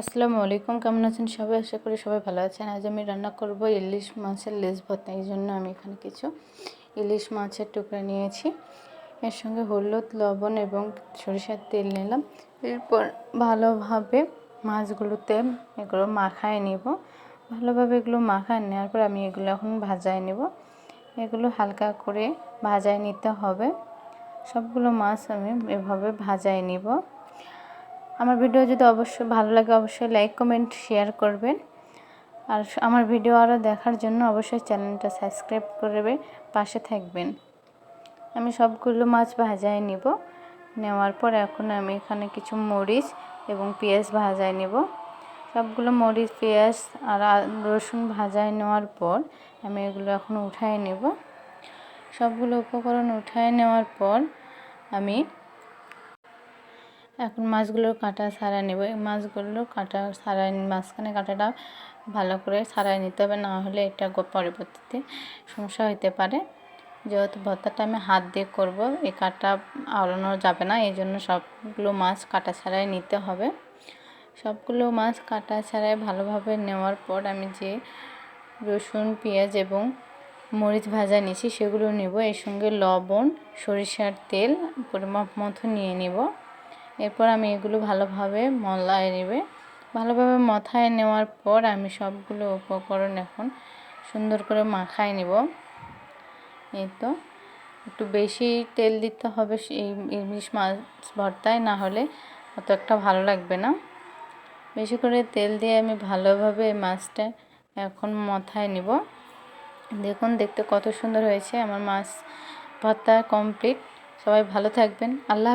আসসালামু আলাইকুম, কেমন আছেন সবাই? আশা করি সবাই ভালো আছেন। আজ আমি রান্না করব ইলিশ মাছের লেজ ভর্তা, এই জন্য আমি এখানে কিছু ইলিশ মাছের টুকরা নিয়েছি। এর সঙ্গে হলুদ, লবণ এবং সরিষার তেল নিলাম। এরপর ভালোভাবে মাছগুলোতে এগুলো মাখায় নেব। ভালোভাবে এগুলো মাখায় নেওয়ার পর আমি এগুলো এখন ভাজায় নেব। এগুলো হালকা করে ভাজায় নিতে হবে। সবগুলো মাছ আমি এভাবে ভাজায় নিব। আমার ভিডিও যদি অবশ্যই ভালো লাগে, অবশ্যই লাইক কমেন্ট শেয়ার করবেন। আর আমার ভিডিও আরও দেখার জন্য অবশ্যই চ্যানেলটা সাবস্ক্রাইব করবে পাশে থাকবেন। আমি সবগুলো মাছ ভাজায় নিব। নেওয়ার পর এখন আমি এখানে কিছু মরিচ এবং পেঁয়াজ ভাজায় নেব। সবগুলো মরিচ, পেঁয়াজ আর রসুন ভাজায় নেওয়ার পর আমি এগুলো এখন উঠায় নেব। সবগুলো উপকরণ উঠায় নেওয়ার পর আমি এখন মাছগুলোর কাঁটা ছাড়াই নেব। এই মাছগুলো কাঁটা ছাড়াই মাঝখানে কাঁটাটা ভালো করে ছাড়াই নিতে হবে, না হলে এটা পরবর্তীতে সমস্যা হতে পারে। যেহেতু ভর্তাটা আমি হাত দিয়ে করব, এই কাঁটা আওড়ানো যাবে না, এই জন্য সবগুলো মাছ কাটা ছাড়াই নিতে হবে। সবগুলো মাছ কাটা ছাড়াই ভালোভাবে নেওয়ার পর আমি যে রসুন, পেঁয়াজ এবং মরিচ ভাজা নিয়েছি, সেগুলো নেব। এর সঙ্গে লবণ, সরিষার তেল, পরিমাপ মতো নিয়ে নেব। এরপর আমি এগুলো ভালোভাবে মলায় নেবে। ভালোভাবে মাথায় নেওয়ার পর আমি সবগুলো উপকরণ এখন সুন্দর করে মাখায় নেব। এই তো। একটু বেশি তেল দিতে হবে এই ইলিশ মাছ ভর্তায়, না হলে অত একটা ভালো লাগবে না। বেশি করে তেল দিয়ে আমি ভালোভাবে এই মাছটা এখন মাথায় নিব। দেখুন, দেখতে কত সুন্দর হয়েছে। আমার মাছ ভর্তা কমপ্লিট। সবাই ভালো থাকবেন। আল্লাহ